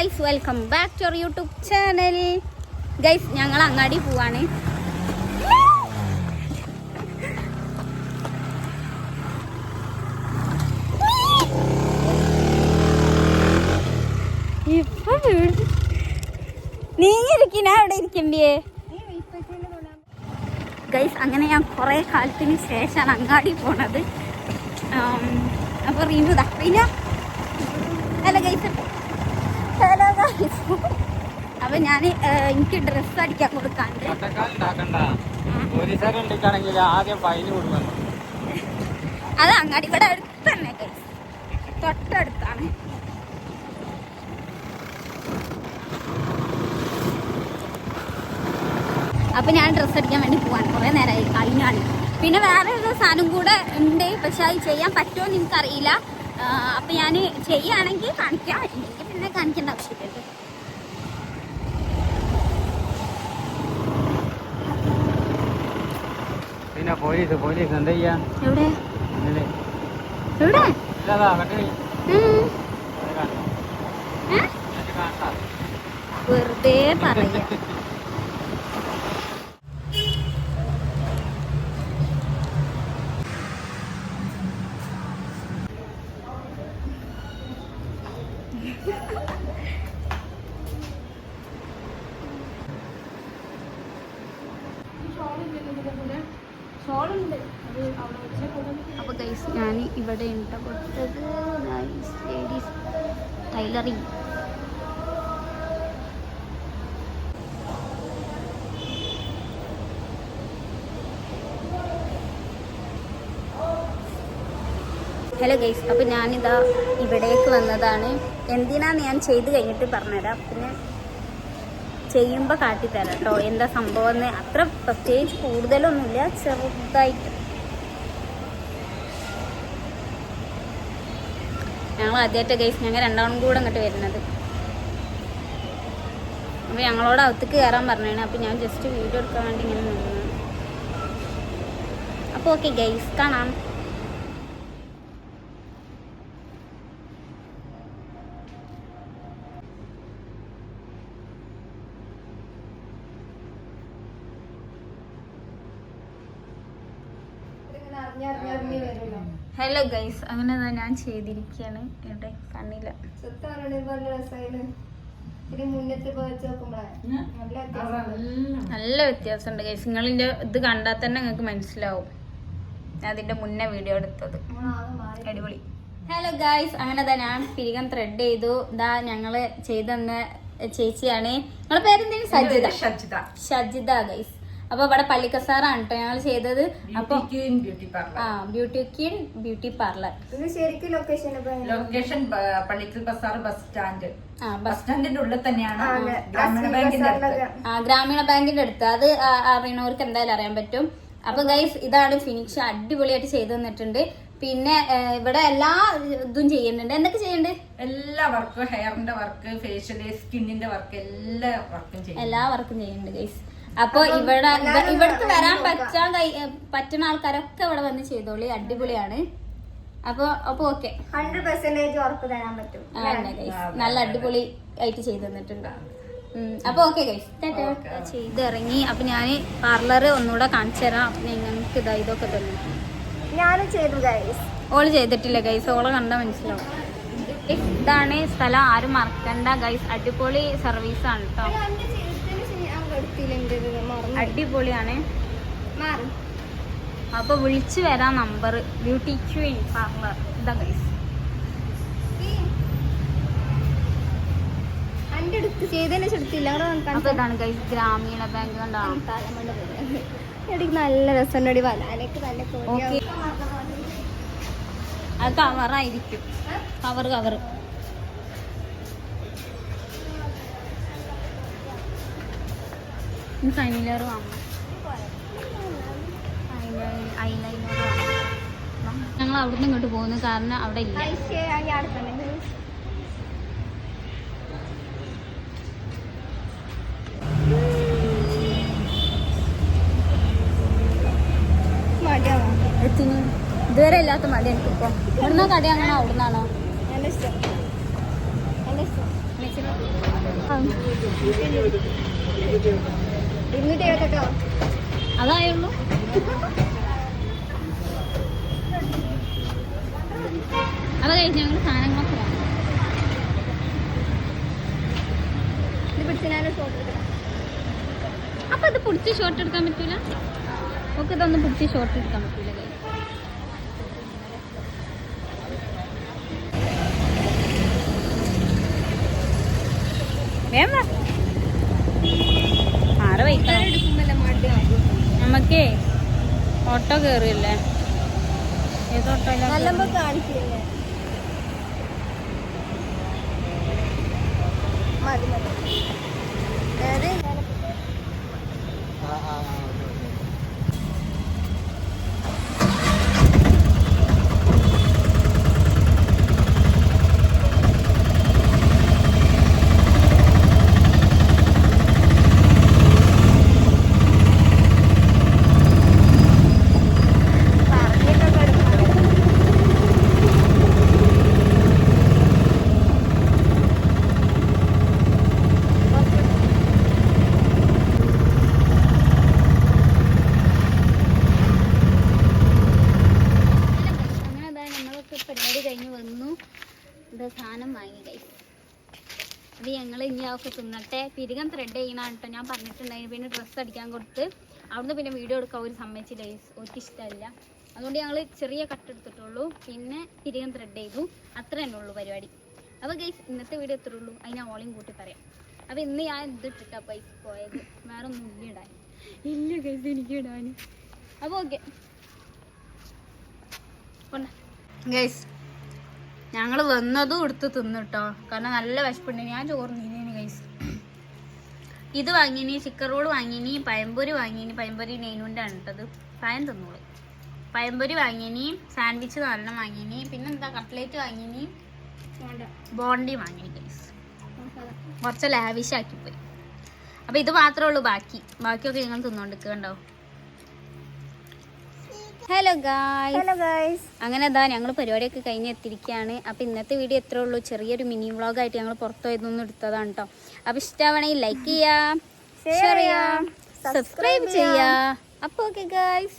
Guys welcome back to YouTube channel guys ഞങ്ങൾ അങ്ങാടി പോവാണ്. അവിടെ ഗൈസ് അങ്ങനെ ഞാൻ കുറേ കാലത്തിന് ശേഷമാണ് അങ്ങാടി പോണത്. അപ്പോൾ അപ്പൊ റീനു അല്ല ഗൈസ് ഹലോ അപ്പൊ ഞാൻ എനിക്ക് ഡ്രസ്സ് അടിക്കാൻ കൊടുക്കാണ്ട് അത് അങ്ങാടി ഇവിടെ അടുത്ത് തന്നെ തൊട്ടടുത്താണ്. അപ്പൊ ഞാൻ ഡ്രസ്സ് അടിക്കാൻ വേണ്ടി പോവാൻ കുറെ നേരമായി കഴിഞ്ഞാണ്. പിന്നെ വേറെ ഒരു സാധനം കൂടെ ഉണ്ട്. പക്ഷെ അത് ചെയ്യാൻ പറ്റുമോ എന്ന് എനിക്കറിയില്ല അപ്പൊ ഞാൻ ചെയ്യുകയാണെങ്കിൽ കാണിക്കാം. ഇല്ലെങ്കിൽ പിന്നെ കാണിക്കേണ്ട ആവശ്യമില്ല പിന്നെ പോലീസ് പോലീസ് എന്താ ചെയ്യാ എവിടെ? എവിടെ? വെറുതെ പറയാ. അപ്പൊ ഗൈസ് ഞാൻ ഇവിടെ ഉണ്ട് കൊടുത്തത് nice ladies tailoring hello guys അപ്പോൾ ഞാനിതാ ഇവിടേക്ക് വന്നതാണ്. എന്തിനാന്ന് ഞാൻ ചെയ്ത് കഴിഞ്ഞിട്ട് പറഞ്ഞുതരാം. പിന്നെ ചെയ്യുമ്പോൾ കാട്ടിത്തരാം കേട്ടോ. എന്താ സംഭവം എന്ന് അത്ര പ്രത്യേകിച്ച് കൂടുതലൊന്നുമില്ല. ചെറുതായിട്ട്. ഞങ്ങൾ ആദ്യമായിട്ട് ഗൈസ് ഞങ്ങൾ രണ്ടാളും കൂടെ അങ്ങോട്ട് വരുന്നത്. അപ്പോൾ ഞങ്ങളോട് അകത്തേക്ക് കയറാൻ പറഞ്ഞാണ് അപ്പോൾ ഞാൻ ജസ്റ്റ് വീഡിയോ എടുക്കാൻ വേണ്ടി ഇങ്ങനെ നിന്നു. അപ്പോൾ ഓക്കെ ഗൈസ് കാണാം. ഹലോ ഗൈസ് അങ്ങനെ ദാ ഞാൻ ചെയ്തിരിക്കുകയാണ് ഇവിടെ കണ്ണില്ല നല്ല വ്യത്യാസമുണ്ട് ഗൈസ് നിങ്ങളിന്റെ ഇത് കണ്ടാൽ തന്നെ നിങ്ങൾക്ക് മനസ്സിലാവും. ഞാൻ അതിന്റെ മുന്നേ വീഡിയോ എടുത്തത്. അടിപൊളി. ഹലോ ഗായ്സ് അങ്ങനെ ദാ ഞാൻ പിരികം ത്രെഡ് ചെയ്തു. ഇതാ ഞങ്ങൾ ചെയ്തെന്ന ചേച്ചിയാണ്. നിങ്ങളെ പേരെന്തെങ്കിലും സജിത. സജിത. ഗൈസ് അപ്പൊ ഇവിടെ പള്ളിക്കസാറാണ് കേട്ടോ ഞങ്ങൾ ചെയ്തത്. അപ്പൊ ബ്യൂട്ടി പാർലർ ആ beauty queen beauty parlour location location Pallikkal Bazar bus stand. ആ ബസ് സ്റ്റാൻഡിന്റെ ഉള്ളിൽ തന്നെയാണ് ഗ്രാമീണ ബാങ്കിന്റെ അടുത്ത്. ആ ഗ്രാമീണ ബാങ്കിന്റെ അടുത്ത്. അത് അറിയണവർക്ക് എന്തായാലും അറിയാൻ പറ്റും. അപ്പൊ ഗൈസ് ഇതാണ് ഫിനിഷ്. അടിപൊളിയായിട്ട് ചെയ്തു തന്നിട്ടുണ്ട്. പിന്നെ ഇവിടെ എല്ലാ ഇതും ചെയ്യുന്നുണ്ട്. എന്തൊക്കെ ചെയ്യുന്നുണ്ട്? എല്ലാ വർക്കും ഹെയറിന്റെ വർക്ക് ഫേഷ്യൽ സ്കിന്നിന്റെ വർക്ക് എല്ലാ വർക്കും ചെയ്യും എല്ലാ വർക്കും ചെയ്യുന്നുണ്ട് ഗൈസ് അപ്പൊ ഇവിടെ ഇവ- ഇവിടത്ത് വരാൻ പറ്റാൻ കഴി പറ്റുന്ന ആൾക്കാരൊക്കെ ഇവിടെ വന്ന് ചെയ്തോളി അടിപൊളിയാണ്. അപ്പൊ അപ്പൊ ഓക്കെ ഹൺഡ്രഡ് പെർസെന്റേജ് ഉറപ്പ് തരാൻ പറ്റും. നല്ല അടിപൊളി ആയിട്ട് ചെയ്തു തന്നിട്ടുണ്ട് അപ്പൊ ഓക്കെ ചെയ്ത് ഇറങ്ങി അപ്പൊ ഞാൻ പാർലർ ഒന്നുകൂടെ കാണിച്ചു തരാം. നിങ്ങൾക്ക് ഇതാ ഇതൊക്കെ തന്നു. ഞാനും ചെയ്തു ഗൈസ് ഓൾ ചെയ്തിട്ടില്ല ഗൈസ് ഓളെ കണ്ടാൽ മനസ്സിലാവും. ഇതാണ് സ്ഥലം. ആരും മറക്കണ്ട ഗൈസ് അടിപൊളി സർവീസ് ആണ് കേട്ടോ അടിപൊളിയാണ്. അപ്പൊ വിളിച്ചു വരാം നമ്പർ ബ്യൂട്ടി ക്വീൻ പാർലർ. ഇതാ ഗൈസ് ഗ്രാമീണ ബാങ്ക് കണ്ടാണ് നല്ല രസമുണ്ടടി വലാനൊക്കെ നല്ല ഓക്കെ. അത് കവറായിരിക്കും കവർ കവർ ഐലൈനർ വാങ്ങണം. ഐലൈനർ ഞങ്ങൾ അവിടുന്ന് ഇങ്ങോട്ട് പോകുന്നു കാരണം അവിടെ ഇല്ല. ഇതുവരെ ഇല്ലാത്ത മടി എനിക്കിപ്പോ ഇവിടുന്ന കട അങ്ങനെ അവിടുന്നാണോ? ഇഷ്ടം. ഇഷ്ടം. അതായുള്ളൂ. അത് കഴിഞ്ഞ് ഞങ്ങൾ സാധനങ്ങളൊക്കെ അപ്പൊ അത് പിടിച്ച് ഷോർട്ട് എടുക്കാൻ പറ്റൂല? ഒക്കെ ഇതൊന്ന് പിടിച്ച് ഷോർട്ട് എടുക്കാൻ പറ്റൂല guys. നമുക്കേ ഓട്ടോ കേറിയല്ലേ? ഏത് ഓട്ടോയിലാണ് നല്ലമ്പോ കാണിക്കില്ലേ മതി മതി വേറെ പറഞ്ഞിട്ടൊക്കെ എടുക്കണം അങ്ങനെ അതാ കഴിഞ്ഞ് വന്നു. ഇത് സാധനം വാങ്ങി കൈ അത് ഞങ്ങൾ ഇനി അതൊക്കെ തിന്നട്ടെ പിരികം ത്രെഡ് ചെയ്യണം ഞാൻ പറഞ്ഞിട്ടുണ്ടായിരുന്നു പിന്നെ ഡ്രസ്സ് അടിക്കാൻ കൊടുത്ത്. അവിടുന്ന് പിന്നെ വീഡിയോ എടുക്കാൻ ഒരു സമ്മതിച്ചില്ല ഒരിക്കലും ഇഷ്ടമല്ല. അതുകൊണ്ട് ഞങ്ങൾ ചെറിയ കട്ട് എടുത്തിട്ടുള്ളൂ. പിന്നെ പിരികം ത്രെഡ് ചെയ്തു. അത്ര തന്നെ ഉള്ളൂ പരിപാടി. അപ്പോൾ ഗൈസ് ഇന്നത്തെ വീഡിയോ എത്ര ഉള്ളൂ. അതിന് ഓളിയും കൂട്ടി പറയാം. അപ്പോൾ ഇന്ന് ഞാൻ എന്ത് ഇട്ടിട്ടാ പൈസ പോയത്. വേറെ ഒന്നും ഇല്ല ഇടാൻ ഇല്ല ഗൈസ് എനിക്ക് ഇടാൻ അപ്പോൾ ഓക്കെ ഗൈസ് ഞങ്ങൾ വന്നതും എടുത്ത് തിന്നിട്ടോ. കാരണം നല്ല വിശപ്പുണ്ട്. ഞാൻ ചോറ് നീനേന് കൈസ് ഇത് വാങ്ങിനി ചിക്കൻ റോൾ വാങ്ങിനി പയമ്പൊരി വാങ്ങിനി. പയമ്പൊരി നെയ്നുന്റെ ആണ് ഇട്ടത് പഴം തിന്നോളൂ. പയമ്പൊരി വാങ്ങിനി സാൻഡ്വിച്ച് നാലെണ്ണം വാങ്ങിനി. പിന്നെന്താ കട്ട്ലേറ്റ് വാങ്ങിനി. ബോണ്ടി. വാങ്ങിനി കൈസ് കുറച്ച് ലാവിഷാക്കി പോയി അപ്പോൾ ഇത് മാത്രമേ ഉള്ളൂ ബാക്കി. ബാക്കിയൊക്കെ നിങ്ങൾ തിന്നോണ്ടിരിക്കണ്ടോ ഹലോ ഗായ് ഹലോ ഗായ്സ് അങ്ങനെ അതാ ഞങ്ങൾ പരിപാടിയൊക്കെ കഴിഞ്ഞ് എത്തിയിരിക്കുകയാണ്. അപ്പോൾ ഇന്നത്തെ വീഡിയോ എത്ര ഉള്ളൂ. ചെറിയൊരു മിനി വ്ളോഗായിട്ട് ഞങ്ങൾ പുറത്തു പോയതൊന്നും എടുത്തതാണ് കേട്ടോ അപ്പോൾ ഇഷ്ടമാണെങ്കിൽ ലൈക്ക് ചെയ്യാം ഷെയർ ചെയ്യാം സബ്സ്ക്രൈബ് ചെയ്യാം. അപ്പോൾ ഓക്കെ ഗായ്സ്